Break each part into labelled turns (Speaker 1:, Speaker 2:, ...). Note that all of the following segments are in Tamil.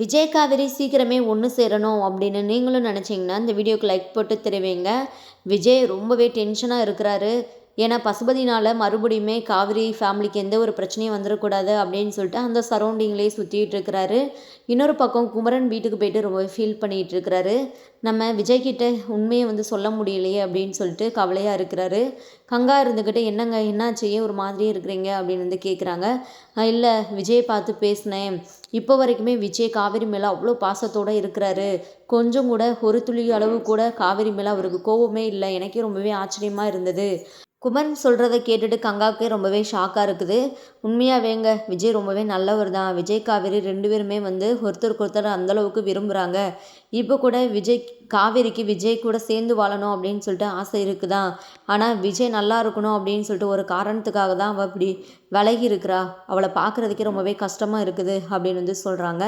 Speaker 1: விஜய் காவேரி சீக்கிரமே ஒன்று சேரணும் அப்படின்னு நீங்களும் நினச்சிங்கன்னா இந்த வீடியோக்கு லைக் போட்டு தெரிவிங்க. விஜய் ரொம்பவே டென்ஷனாக இருக்கிறாரு. ஏன்னா பசுபதினால் மறுபடியுமே காவிரி ஃபேமிலிக்கு எந்த ஒரு பிரச்சனையும் வந்துடக்கூடாது அப்படின்னு சொல்லிட்டு அந்த சரௌண்டிங்லேயே சுற்றிட்டு இருக்கிறாரு. இன்னொரு பக்கம் குமரன் வீட்டுக்கு போயிட்டு ரொம்ப ஃபீல் பண்ணிகிட்டு இருக்கிறாரு. நம்ம விஜய்கிட்ட உண்மையை வந்து சொல்ல முடியலையே அப்படின்னு சொல்லிட்டு கவலையாக இருக்கிறாரு. கங்கா இருந்துக்கிட்டு என்னங்க என்னாச்சு? ஒரு மாதிரியே இருக்கிறீங்க? அப்படின்னு வந்து கேட்குறாங்க இல்லை விஜயை பார்த்து பேசினேன். இப்போ வரைக்குமே விஜய் காவேரி மேலே அவ்வளோ பாசத்தோடு இருக்கிறாரு. கொஞ்சம் கூட ஒரு துளி அளவு கூட காவேரி மேலே அவருக்கு கோபமே இல்லை. எனக்கே ரொம்பவே ஆச்சரியமாக இருந்தது. குமரன் சொல்கிறத கேட்டுட்டு கங்காவுக்கே ரொம்பவே ஷாக்காக இருக்குது. உண்மையாகவேங்க விஜய் ரொம்பவே நல்லவர் தான். விஜய் காவேரி ரெண்டு பேருமே வந்து ஒருத்தருக்கு ஒருத்தர் அந்தளவுக்கு விரும்புகிறாங்க இப்போ கூட விஜய் காவேரிக்கு விஜய் கூட சேர்ந்து வாழணும் அப்படின்னு சொல்லிட்டு ஆசை இருக்குதான் ஆனால் விஜய் நல்லா இருக்கணும் அப்படின்னு சொல்லிட்டு ஒரு காரணத்துக்காக தான் அவள் இப்படி விலகி இருக்கிறா. அவளை பார்க்குறதுக்கே ரொம்பவே கஷ்டமாக இருக்குது அப்படின்னு வந்து சொல்கிறாங்க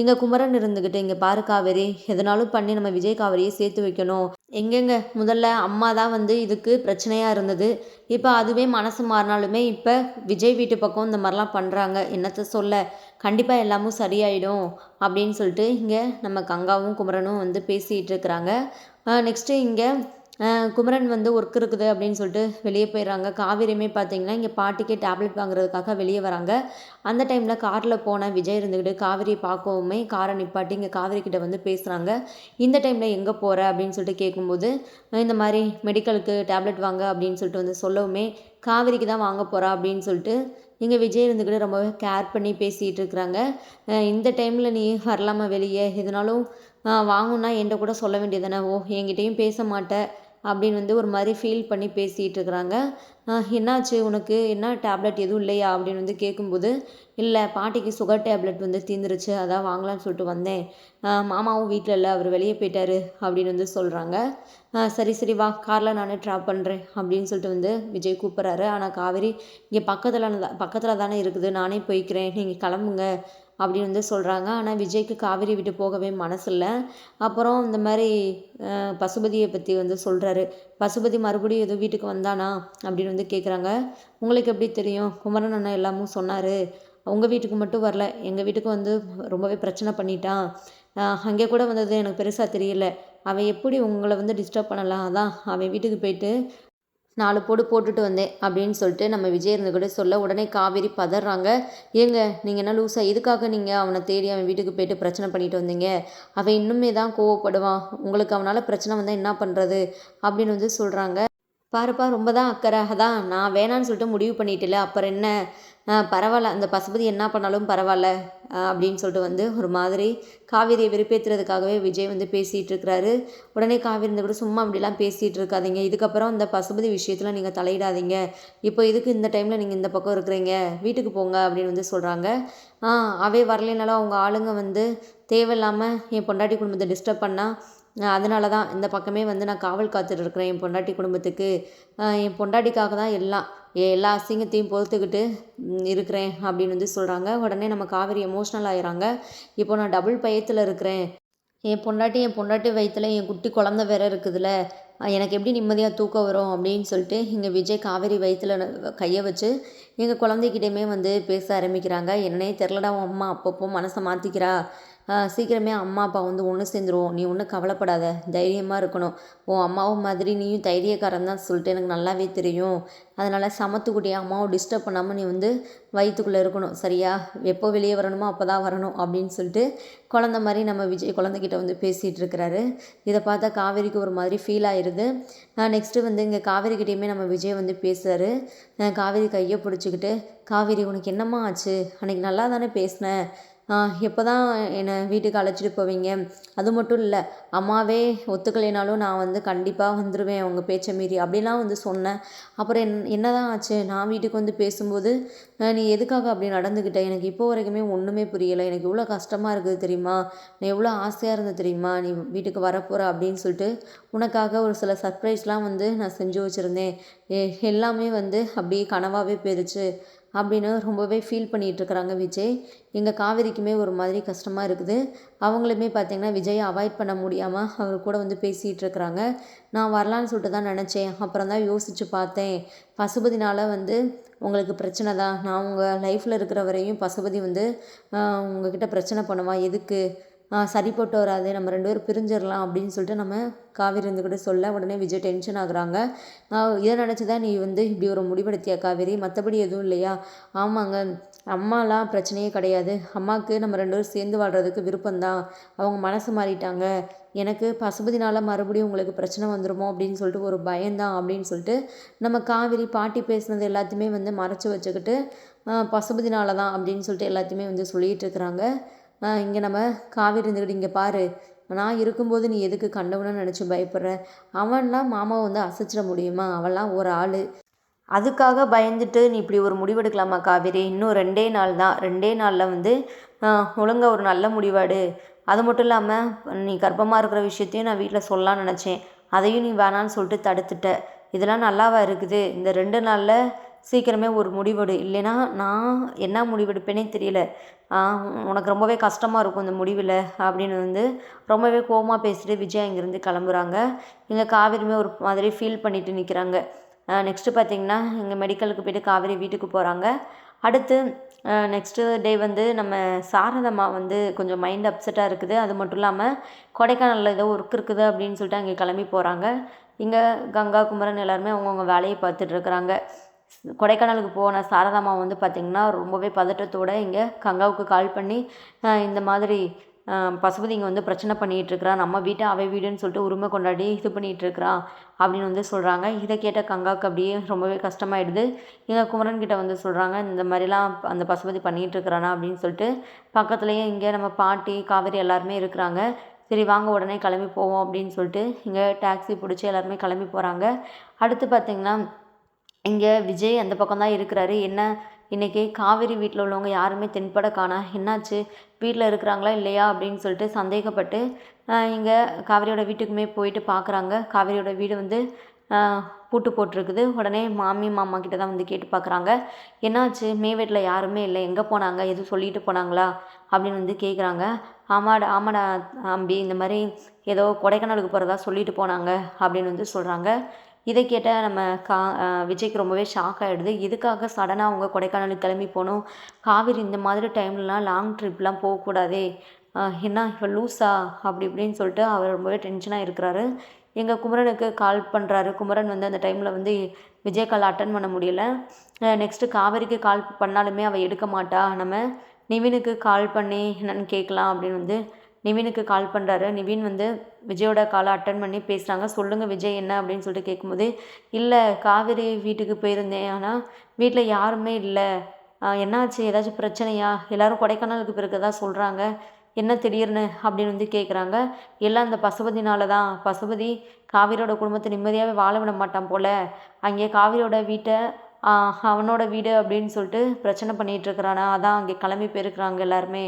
Speaker 1: இங்கே குமரன் இருந்துக்கிட்டு இங்கே பாரு காவேரி எதனாலும் பண்ணி நம்ம விஜய் காவேரியை சேர்த்து வைக்கணும். எங்கெங்க? முதல்ல அம்மா தான் வந்து இதுக்கு பிரச்சனையாக இருந்தது. இப்போ அதுவே மனசு மாறினாலுமே இப்போ விஜய் வீட்டு பக்கம் இந்த மாதிரிலாம் பண்ணுறாங்க என்னத்தை சொல்ல? கண்டிப்பாக எல்லாமும் சரியாயிடும் அப்படின்னு சொல்லிட்டு இங்கே நம்ம கங்காவும் குமரனும் வந்து பேசிகிட்டு இருக்கிறாங்க. நெக்ஸ்ட்டு இங்கே குமரன் வந்து ஒர்க் இருக்குது அப்படின்னு சொல்லிட்டு வெளியே போயிடுறாங்க. காவேரியுமே பார்த்தீங்கன்னா இங்கே பாட்டிக்கே டேப்லெட் வாங்குறதுக்காக வெளியே வராங்க. அந்த டைமில் காரில் போன விஜய் இருந்துக்கிட்டு காவேரியை பார்க்கவுமே காரை நிப்பாட்டி இங்கே காவேரி கிட்ட வந்து பேசுகிறாங்க இந்த டைமில் எங்கே போகிற அப்படின்னு சொல்லிட்டு கேட்கும்போது இந்த மாதிரி மெடிக்கலுக்கு டேப்லெட் வாங்க அப்படின்னு சொல்லிட்டு வந்து சொல்லவுமே காவேரிக்கு தான் வாங்க போகிறா அப்படின்னு சொல்லிட்டு இங்கே விஜய் இருந்துக்கிட்டு ரொம்பவே கேர் பண்ணி பேசிகிட்டு இருக்கிறாங்க. இந்த டைமில் நீ வரலாமா வெளியே? எதுனாலும் வாங்கணுன்னா என்கிட்ட கூட சொல்ல வேண்டியதானே ஓ என்கிட்டையும் பேச மாட்டேன் அப்படின்னு வந்து ஒரு மாதிரி ஃபீல் பண்ணி பேசிகிட்டு இருக்கிறாங்க என்னாச்சு? உனக்கு என்ன டேப்லெட் எதுவும் இல்லையா? அப்படின்னு வந்து கேட்கும்போது இல்லை பாட்டிக்கு சுகர் டேப்லெட் வந்து தீந்துருச்சு அதான் வாங்கலான்னு சொல்லிட்டு வந்தேன். மாமாவும் வீட்டில் இல்லை அவர் வெளியே போயிட்டாரு அப்படின்னு வந்து சொல்கிறாங்க சரி சரி வா காரில் நானே ட்ராப் பண்ணுறேன் அப்படின்னு சொல்லிட்டு வந்து விஜய் கூப்பிட்றாரு. ஆனால் காவேரி இங்கே பக்கத்தில் பக்கத்தில் தானே இருக்குது நானே போய்க்கிறேன் நீங்கள் கிளம்புங்க. அப்படின்னு வந்து சொல்கிறாங்க ஆனால் விஜய்க்கு காவேரி விட்டு போகவே மனசில்ல. அப்புறம் இந்த மாதிரி பசுபதியை பற்றி வந்து சொல்கிறாரு பசுபதி மறுபடியும் எதுவும் வீட்டுக்கு வந்தானா அப்படின்னு வந்து கேட்குறாங்க உங்களுக்கு எப்படி தெரியும்? குமரன் அண்ணன் எல்லாமும் சொன்னார். உங்கள் வீட்டுக்கு மட்டும் வரல. எங்கள் வீட்டுக்கு வந்து ரொம்பவே பிரச்சனை பண்ணிட்டான். அங்கே கூட வந்தது எனக்கு பெருசாக தெரியல. அவன் எப்படி உங்களை வந்து டிஸ்டர்ப் பண்ணலாம்? அதான் அவன் வீட்டுக்கு போயிட்டு நாலு போடு போட்டுட்டு வந்தேன் அப்படின்னு சொல்லிட்டு நம்ம விஜய் இருந்து கூட சொல்ல உடனே காவேரி பதறாங்க. ஏங்க நீங்கள் என்ன லூஸாக இதுக்காக நீங்கள் அவனை தேடி அவன் வீட்டுக்கு போயிட்டு பிரச்சனை பண்ணிட்டு வந்தீங்க? அவன் இன்னுமே தான் கோவப்படுவான். உங்களுக்கு அவனால் பிரச்சனை வந்தால் என்ன பண்ணுறது அப்படின்னு வந்து சொல்கிறாங்க பாருப்பா ரொம்ப தான் அக்கறை. அதான் நான் வேணான்னு சொல்லிட்டு முடிவு பண்ணிட்டல அப்புறம் என்ன? பரவாயில்ல. அந்த பசுபதி என்ன பண்ணாலும் பரவாயில்ல அப்படின்னு சொல்லிட்டு வந்து ஒரு மாதிரி காவேரியை வெறுப்பேற்றுறதுக்காகவே விஜய் வந்து பேசிகிட்டு இருக்கிறாரு. உடனே காவேரி இந்த கூட சும்மா அப்படிலாம் பேசிகிட்டு இருக்காதிங்க. இதுக்கப்புறம் இந்த பசுபதி விஷயத்தில் நீங்கள் தலையிடாதீங்க. இப்போ இதுக்கு இந்த டைமில் நீங்கள் இந்த பக்கம் இருக்கிறீங்க? வீட்டுக்கு போங்க அப்படின்னு வந்து சொல்கிறாங்க அவே வரலைனாலும் அவங்க ஆளுங்க வந்து தேவையில்லாமல் என் பொண்டாட்டி குடும்பத்தை டிஸ்டர்ப் பண்ணால் அதனால தான் இந்த பக்கமே வந்து நான் காவல் காத்துட்டு இருக்கிறேன். என் பொண்டாட்டி குடும்பத்துக்கு. என் பொண்டாட்டிக்காக தான் எல்லாம் எல்லா அசிங்கத்தையும் பொறுத்துக்கிட்டு இருக்கிறேன் அப்படின்னு வந்து சொல்கிறாங்க உடனே நம்ம காவேரி எமோஷ்னல் ஆகிறாங்க இப்போ நான் டபுள் பயத்தில் இருக்கிறேன். என் பொண்டாட்டி என் பொண்டாட்டி வயிற்றில் என் குட்டி குழந்த வேற இருக்குதுல்ல எனக்கு எப்படி நிம்மதியாக தூக்கம் வரும் அப்படின்னு சொல்லிட்டு இங்கே விஜய் காவேரி வயிற்றில் கையை வச்சு எங்கள் குழந்தைகிட்டையுமே வந்து பேச ஆரம்பிக்கிறாங்க. என்னன்னே தெரிலடா அம்மா அப்பப்போ மனசை மாற்றிக்கிறா சீக்கிரமே அம்மா அப்பா வந்து ஒன்று சேர்ந்துருவோம். நீ ஒன்றும் கவலைப்படாத. தைரியமாக இருக்கணும். உன் அம்மாவும் மாதிரி நீயும் தைரியக்காரன் தான் சொல்லிட்டு எனக்கு நல்லாவே தெரியும். அதனால் சமத்துக்குட்டி அம்மாவை டிஸ்டர்ப் பண்ணாமல் நீ வந்து வயிற்றுக்குள்ளே இருக்கணும். சரியா? எப்போ வெளியே வரணுமோ அப்போ தான் வரணும் அப்படின்னு சொல்லிட்டு குழந்த மாதிரி நம்ம விஜய் குழந்தைகிட்ட வந்து பேசிகிட்டு இருக்கிறாரு. இதை பார்த்தா காவேரிக்கு ஒரு மாதிரி ஃபீல் ஆயிடுது நெக்ஸ்ட்டு வந்து இங்கே காவேரிக்கிட்டேயுமே நம்ம விஜய் வந்து பேசுகிறாரு காவேரி கையை பிடிச்சிக்கிட்டு காவேரி உனக்கு என்னம்மா ஆச்சு? அன்றைக்கி நல்லா தானே பேசினேன். எப்போ தான் என்னை வீட்டுக்கு அழைச்சிட்டு போவீங்க? அது மட்டும் இல்லை அம்மாவே ஒத்துக்கலைனாலும் நான் வந்து கண்டிப்பாக வந்துடுவேன் உங்கள் பேச்சை மீறி அப்படிலாம் வந்து சொன்னேன். அப்புறம் என் என்ன தான் ஆச்சு? நான் வீட்டுக்கு வந்து பேசும்போது நீ எதுக்காக அப்படி நடந்துக்கிட்ட எனக்கு இப்போ வரைக்குமே ஒன்றுமே புரியலை. எனக்கு எவ்வளோ கஷ்டமாக இருக்குது தெரியுமா? நான் எவ்வளோ ஆசையாக இருந்தது தெரியுமா? நீ வீட்டுக்கு வரப்போகிற அப்படின்னு சொல்லிட்டு உனக்காக ஒரு சில சர்ப்ரைஸ்லாம் வந்து நான் செஞ்சு வச்சுருந்தேன். எல்லாமே வந்து அப்படியே கனவாகவே போயிடுச்சு அப்படின்னு ரொம்பவே ஃபீல் பண்ணிகிட்ருக்கறாங்க விஜய். எங்கள் காவேரிக்குமே ஒரு மாதிரி கஷ்டமாக இருக்குது. அவங்களுமே பார்த்திங்கன்னா விஜயை அவாய்ட் பண்ண முடியாமல் அவர் கூட வந்து பேசிகிட்டு இருக்கிறாங்க நான் வரலான்னு சொல்லிட்டு தான் நினச்சேன். அப்புறம் தான் யோசித்து பார்த்தேன். பசுபதினால் வந்து உங்களுக்கு பிரச்சனை தான். நான் உங்கள் லைஃப்பில் இருக்கிற வரையும் பசுபதி வந்து உங்ககிட்ட பிரச்சனை பண்ணுவா. எதுக்கு? சரிப்பட்டு வராது நம்ம ரெண்டு பேரும் பிரிஞ்சிடலாம் அப்படின்னு சொல்லிட்டு நம்ம காவேரி இருந்துக்கிட்டு சொல்ல உடனே விஜய் டென்ஷன் ஆகுறாங்க. இதை நினச்சி தான் நீ வந்து இப்படி ஒரு முடிவெடுத்தியா காவேரி? மற்றபடி எதுவும் இல்லையா? ஆமாங்க அம்மாலாம் பிரச்சனையே கிடையாது. அம்மாவுக்கு நம்ம ரெண்டு பேரும் சேர்ந்து வாழ்கிறதுக்கு விருப்பம்தான். அவங்க மனசு மாறிட்டாங்க. எனக்கு பசுபதினால் மறுபடியும் உங்களுக்கு பிரச்சனை வந்துடுமோ அப்படின்னு சொல்லிட்டு ஒரு பயம்தான் அப்படின்னு சொல்லிட்டு நம்ம காவிரி பாட்டி பேசுனது எல்லாத்தையுமே வந்து மறைச்சி வச்சுக்கிட்டு பசுபதினால தான் அப்படின்னு சொல்லிட்டு எல்லாத்தையுமே வந்து சொல்லிகிட்டு இருக்கிறாங்க. இங்கே நம்ம காவேரி இருந்துக்கிட்டு இங்கே பாரு. நான் இருக்கும்போது நீ எதுக்கு கண்டவனு நினச்சி பயப்படுற? அவன்லாம் மாமாவை வந்து அசைச்சிட முடியுமா? அவன்லாம் ஒரு ஆள். அதுக்காக பயந்துட்டு நீ இப்படி ஒரு முடிவெடுக்கலாமா காவேரி? இன்னும் ரெண்டே நாள் தான். ரெண்டே நாளில் வந்து ஒழுங்காக ஒரு நல்ல முடிவாடு. அது மட்டும் இல்லாமல் நீ கர்ப்பமாக இருக்கிற விஷயத்தையும் நான் வீட்டில் சொல்லலாம்னு நினச்சேன். அதையும் நீ வேணான்னு சொல்லிட்டு தடுத்துட்ட. இதெல்லாம் நல்லாவா இருக்குது? இந்த ரெண்டு நாளில் சீக்கிரமே ஒரு முடிவெடு. இல்லைன்னா நான் என்ன முடிவெடுப்பேனே தெரியல. உனக்கு ரொம்பவே கஷ்டமாக இருக்கும் இந்த முடிவில் அப்படின்னு வந்து ரொம்பவே கோவமாக பேசிட்டு விஜய் இங்கேருந்து கிளம்புறாங்க. இங்கே காவேரியுமே ஒரு மாதிரி ஃபீல் பண்ணிட்டு நிற்கிறாங்க நெக்ஸ்ட்டு பார்த்திங்கன்னா இங்கே மெடிக்கலுக்கு போய்ட்டு காவேரி வீட்டுக்கு போகிறாங்க அடுத்து நெக்ஸ்ட்டு டே வந்து நம்ம சாரதம்மா வந்து கொஞ்சம் மைண்ட் அப்செட்டாக இருக்குது. அது மட்டும் இல்லாமல் கொடைக்கானலில் ஏதோ ஒர்க் இருக்குது அப்படின்னு சொல்லிட்டு அங்கே கிளம்பி போகிறாங்க இங்கே கங்கா குமரன் எல்லாருமே அவங்கவுங்க வேலையை பார்த்துட்ருக்குறாங்க கொடைக்கானலுக்கு போன சாரதாம்மா வந்து பார்த்திங்கன்னா ரொம்பவே பதட்டத்தோடு இங்கே கங்காவுக்கு கால் பண்ணி இந்த மாதிரி பசுபதி இங்கே வந்து பிரச்சனை பண்ணிகிட்ருக்குறான் நம்ம வீட்டை அவை வீடுன்னு சொல்லிட்டு உரிமை கொண்டாடி இது பண்ணிகிட்ருக்குறா அப்படின்னு வந்து சொல்கிறாங்க இதை கேட்ட கங்காவுக்கு அப்படியே ரொம்பவே கஷ்டமாயிடுது. இங்கே குமரன்கிட்ட வந்து சொல்கிறாங்க இந்த மாதிரிலாம் அந்த பசுபதி பண்ணிகிட்ருக்குறானா அப்படின்னு சொல்லிட்டு பக்கத்துலேயே இங்கே நம்ம பாட்டி காவேரி எல்லாருமே இருக்கிறாங்க. சரி வாங்க உடனே கிளம்பி போவோம். அப்படின்னு சொல்லிட்டு இங்கே டாக்ஸி பிடிச்சி எல்லாருமே கிளம்பி போகிறாங்க அடுத்து பார்த்திங்கன்னா இங்கே விஜய் அந்த பக்கம் தான் இருக்கிறாரு. என்ன இன்றைக்கி காவேரி வீட்டில் உள்ளவங்க யாருமே தென்பட காணா என்னாச்சு? வீட்டில் இருக்கிறாங்களா இல்லையா? அப்படின்னு சொல்லிட்டு சந்தேகப்பட்டு இங்கே காவேரியோட வீட்டுக்குமே போயிட்டு பார்க்குறாங்க காவேரியோட வீடு வந்து பூட்டு போட்டிருக்குது. உடனே மாமி மாமா கிட்ட தான் வந்து கேட்டு பார்க்குறாங்க என்னாச்சு? மேவேட்டில் யாருமே இல்லை. எங்கே போனாங்க? எதுவும் சொல்லிட்டு போனாங்களா? அப்படின்னு வந்து கேட்குறாங்க ஆமாடா ஆமாடா அம்பி இந்த மாதிரி ஏதோ கொடைக்கானலுக்கு போகிறதா சொல்லிட்டு போனாங்க அப்படின்னு வந்து சொல்கிறாங்க இதை கேட்டால் நம்ம கா விஜய்க்கு ரொம்பவே ஷாக் ஆகிடுது எதுக்காக சடனாக அவங்க கொடைக்கானலுக்கு கிளம்பி போகணும். காவேரி இந்த மாதிரி டைம்லலாம் லாங் ட்ரிப்லாம் போகக்கூடாதே. என்ன இப்போ லூஸா அப்படி இப்படின்னு சொல்லிட்டு அவர் ரொம்பவே டென்ஷனாக இருக்கிறாரு. எங்கள் குமரனுக்கு கால் பண்ணுறாரு குமரன் வந்து அந்த டைமில் வந்து விஜய் கால் அட்டன் பண்ண முடியல. நெக்ஸ்ட்டு காவேரிக்கு கால் பண்ணாலுமே அவள் எடுக்க மாட்டா. நம்ம நிவினுக்கு கால் பண்ணி என்னென்னு கேட்கலாம் அப்படின்னு வந்து நிவினுக்கு கால் பண்ணுறாரு நிவின் வந்து விஜயோட காலை அட்டன் பண்ணி பேசுகிறாங்க சொல்லுங்கள் விஜய் என்ன அப்படின்னு சொல்லிட்டு கேட்கும்போது இல்லை காவேரி வீட்டுக்கு போயிருந்தேன். ஆனால் வீட்டில் யாருமே இல்லை. என்னாச்சு? ஏதாச்சும் பிரச்சனையா? எல்லோரும் கொடைக்கானலுக்கு பிறகு தான் சொல்கிறாங்க என்ன திடீர்னு? அப்படின்னு வந்து கேட்குறாங்க எல்லாம் அந்த பசுபதினால தான் பசுபதி காவிரியோட குடும்பத்தை நிம்மதியாகவே வாழ விட மாட்டான் போல். அங்கே காவிரியோட வீட்டை அவனோட வீடு அப்படின்னு சொல்லிட்டு பிரச்சனை பண்ணிகிட்ருக்குறானா அதான் அங்கே கிளம்பி போயிருக்கிறாங்க எல்லாருமே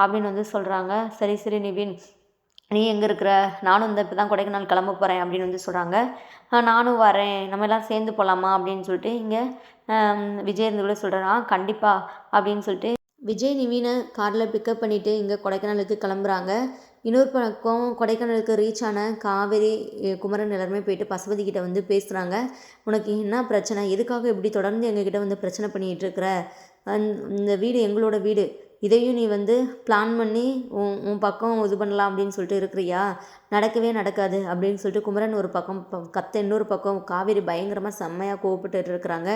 Speaker 1: அப்படின்னு வந்து சொல்கிறாங்க சரி சரி நிவின். நீ எங்கே இருக்கிற? நானும் இந்த இப்போ தான் கொடைக்கானல் கிளம்ப போகிறேன் அப்படின்னு வந்து சொல்கிறாங்க நானும் வரேன். நம்ம எல்லாம் சேர்ந்து போகலாமா அப்படின்னு சொல்லிட்டு இங்கே விஜய் இருந்து கூட சொல்கிறான் கண்டிப்பாக அப்படின்னு சொல்லிட்டு விஜய் நிவீனை காரில் பிக்கப் பண்ணிவிட்டு இங்கே கொடைக்கானலுக்கு கிளம்புறாங்க. இன்னொரு பக்கம் கொடைக்கானலுக்கு ரீச் ஆன காவேரி குமரன் எல்லாருமே போயிட்டு பசுபதி கிட்ட வந்து பேசுகிறாங்க உனக்கு என்ன பிரச்சனை? எதுக்காக இப்படி தொடர்ந்து எங்ககிட்ட வந்து பிரச்சனை பண்ணிகிட்டு இருக்கிற? இந்த வீடு எங்களோட வீடு. இதையும் நீ வந்து பிளான் பண்ணி உன் உன் பக்கம் இது பண்ணலாம் அப்படின்னு சொல்லிட்டு இருக்கிறியா? நடக்கவே நடக்காது அப்படின்னு சொல்லிட்டு குமரன் ஒரு பக்கம் கத்த இன்னொரு பக்கம் காவேரி பயங்கரமாக செம்மையாக கோவப்பட்டு இருக்கிறாங்க.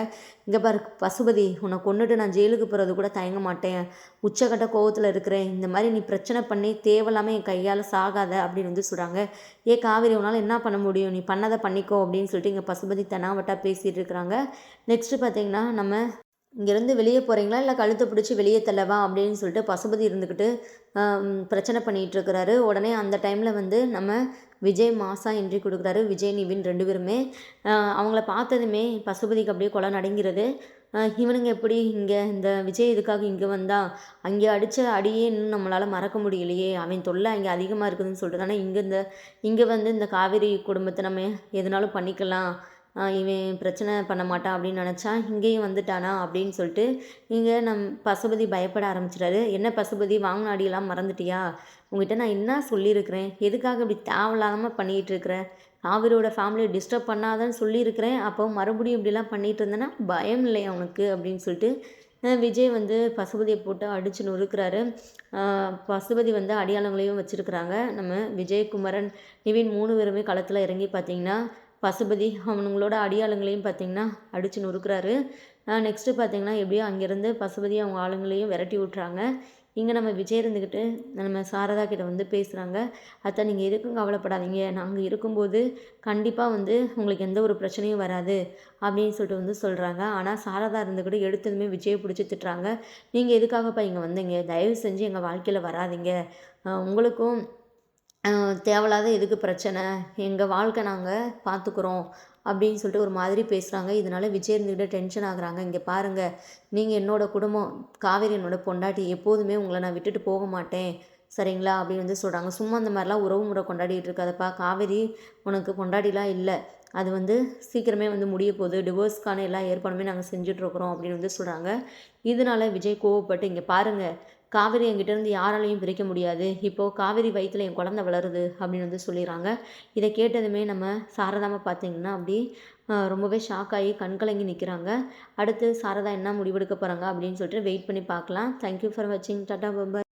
Speaker 1: இங்கே பாரு பசுபதி உன்னை கொண்டுட்டு நான் ஜெயிலுக்கு போகிறது கூட தயங்க மாட்டேன். உச்சக்கட்ட கோவத்தில் இருக்கிறேன். இந்த மாதிரி நீ பிரச்சனை பண்ணி தேவையில்லாமல் என் கையால் சாகாத அப்படின்னு வந்து சொல்கிறாங்க ஏ காவேரி உன்னால் என்ன பண்ண முடியும்? நீ பண்ணதை பண்ணிக்கோ அப்படின்னு சொல்லிட்டு இங்கே பசுபதி தெனாவட்டாக பேசிகிட்டு இருக்கிறாங்க. நெக்ஸ்ட்டு பார்த்தீங்கன்னா நம்ம இங்கேருந்து வெளியே போகிறீங்களா இல்லை கழுத்தை பிடிச்சி வெளியே தள்ளவா? அப்படின்னு சொல்லிட்டு பசுபதி இருந்துக்கிட்டு பிரச்சனை பண்ணிகிட்ருக்கிறாரு உடனே அந்த டைமில் வந்து நம்ம விஜய் மாசா என்ட்ரி கொடுக்குறாரு. விஜய் நிவின் ரெண்டு பேருமே. அவங்கள பார்த்ததுமே பசுபதிக்கு அப்படியே கொலை நடுங்கிறது. இவனுங்க எப்படி இங்கே இந்த விஜய் இதுக்காக இங்கே வந்தா? அங்கே அடித்த அடியே இன்னும் நம்மளால் மறக்க முடியலையே. அவன் தொல்லை அங்கே அதிகமாக இருக்குதுன்னு சொல்லிட்டு தானே இங்கே இந்த இங்கே வந்து இந்த காவேரி குடும்பத்தை நம்ம எதுனாலும் பண்ணிக்கலாம். இவன் பிரச்சனை பண்ண மாட்டான் அப்படின்னு நினச்சா இங்கேயும் வந்துட்டானா அப்படின்னு சொல்லிட்டு இங்கே நம் பசுபதி பயப்பட ஆரம்பிச்சிட்டாரு. என்ன பசுபதி வாங்கினாடியெல்லாம் மறந்துட்டியா? உங்ககிட்ட நான் என்ன சொல்லியிருக்கிறேன்? எதுக்காக இப்படி தேவையில்லாமல் பண்ணிகிட்டு இருக்கிறேன் காவிரியோட ஃபேமிலியை டிஸ்டர்ப் பண்ணாதான்னு சொல்லியிருக்கிறேன். அப்போ மறுபடியும் இப்படிலாம் பண்ணிகிட்டு இருந்தேன்னா பயம் இல்லை அவனுக்கு அப்படின்னு சொல்லிட்டு விஜய் வந்து பசுபதியை போட்டு அடித்து நொறுக்கிறாரு. பசுபதி வந்து அடியாளங்களையும் வச்சுருக்குறாங்க. நம்ம விஜயகுமரன் நிவின் மூணு பேருமே களத்தில் இறங்கி பார்த்தீங்கன்னா பசுபதி அவனுங்களோட அடியாளுங்களையும் பார்த்திங்கன்னா அடித்து நொறுக்கிறாரு. நெக்ஸ்ட்டு பார்த்திங்கன்னா எப்படியோ அங்கேருந்து பசுபதி அவங்க ஆளுங்களையும் விரட்டி விட்றாங்க இங்கே நம்ம விஜய் இருந்துக்கிட்டு நம்ம சாரதா கிட்ட வந்து பேசுகிறாங்க அத்தை நீங்கள் எதுக்கும் கவலைப்படாதீங்க. நாங்கள் இருக்கும்போது கண்டிப்பாக வந்து உங்களுக்கு எந்த ஒரு பிரச்சனையும் வராது அப்படின்னு சொல்லிட்டு வந்து சொல்கிறாங்க ஆனால் சாரதா இருந்துக்கிட்டு எடுத்ததுமே விஜயை பிடிச்சி திட்டுறாங்க. நீங்கள் எதுக்காகப்பா இங்கே வந்தீங்க? தயவு செஞ்சு எங்கள் வாழ்க்கையில் வராதிங்க. உங்களுக்கும் தேவையில்லாத எதுக்கு பிரச்சனை? எங்கள் வாழ்க்கை நாங்கள் பார்த்துக்குறோம் அப்படின்னு சொல்லிட்டு ஒரு மாதிரி பேசுகிறாங்க இதனால் விஜய் இருந்துக்கிட்ட டென்ஷன் ஆகுறாங்க. இங்கே பாருங்கள் நீங்கள் என்னோடய குடும்பம் காவேரி என்னோடய பொண்டாட்டி எப்போதுமே உங்களை நான் விட்டுட்டு போக மாட்டேன். சரிங்களா? அப்படின்னு வந்து சொல்கிறாங்க சும்மா அந்த மாதிரிலாம் உறவு முறை கொண்டாடிட்டு இருக்காதப்பா. காவேரி உனக்கு பொண்டாட்டிலாம் இல்லை. அது வந்து சீக்கிரமே வந்து முடிய போகுது. டிவோர்ஸ்க்கான எல்லா ஏற்பாடுமே நாங்கள் செஞ்சிட்ருக்குறோம் அப்படின்னு வந்து சொல்கிறாங்க இதனால் விஜய் கோவப்பட்டு இங்கே பாருங்கள் காவேரி என்கிட்டேருந்து யாராலையும் பிரிக்க முடியாது. இப்போது காவேரி வயிற்றில் என் குழந்த வளருது அப்படின்னு வந்து சொல்லிடுறாங்க. இதை கேட்டதுமே நம்ம சாரதாமல் பார்த்திங்கன்னா அப்படி ரொம்பவே ஷாக் ஆகி கண்கலங்கி நிற்கிறாங்க அடுத்து சாரதா என்ன முடிவெடுக்க போகிறாங்க அப்படின்னு சொல்லிட்டு வெயிட் பண்ணி பார்க்கலாம். தேங்க்யூ ஃபார் வாட்சிங் டாட்டா பம்பர்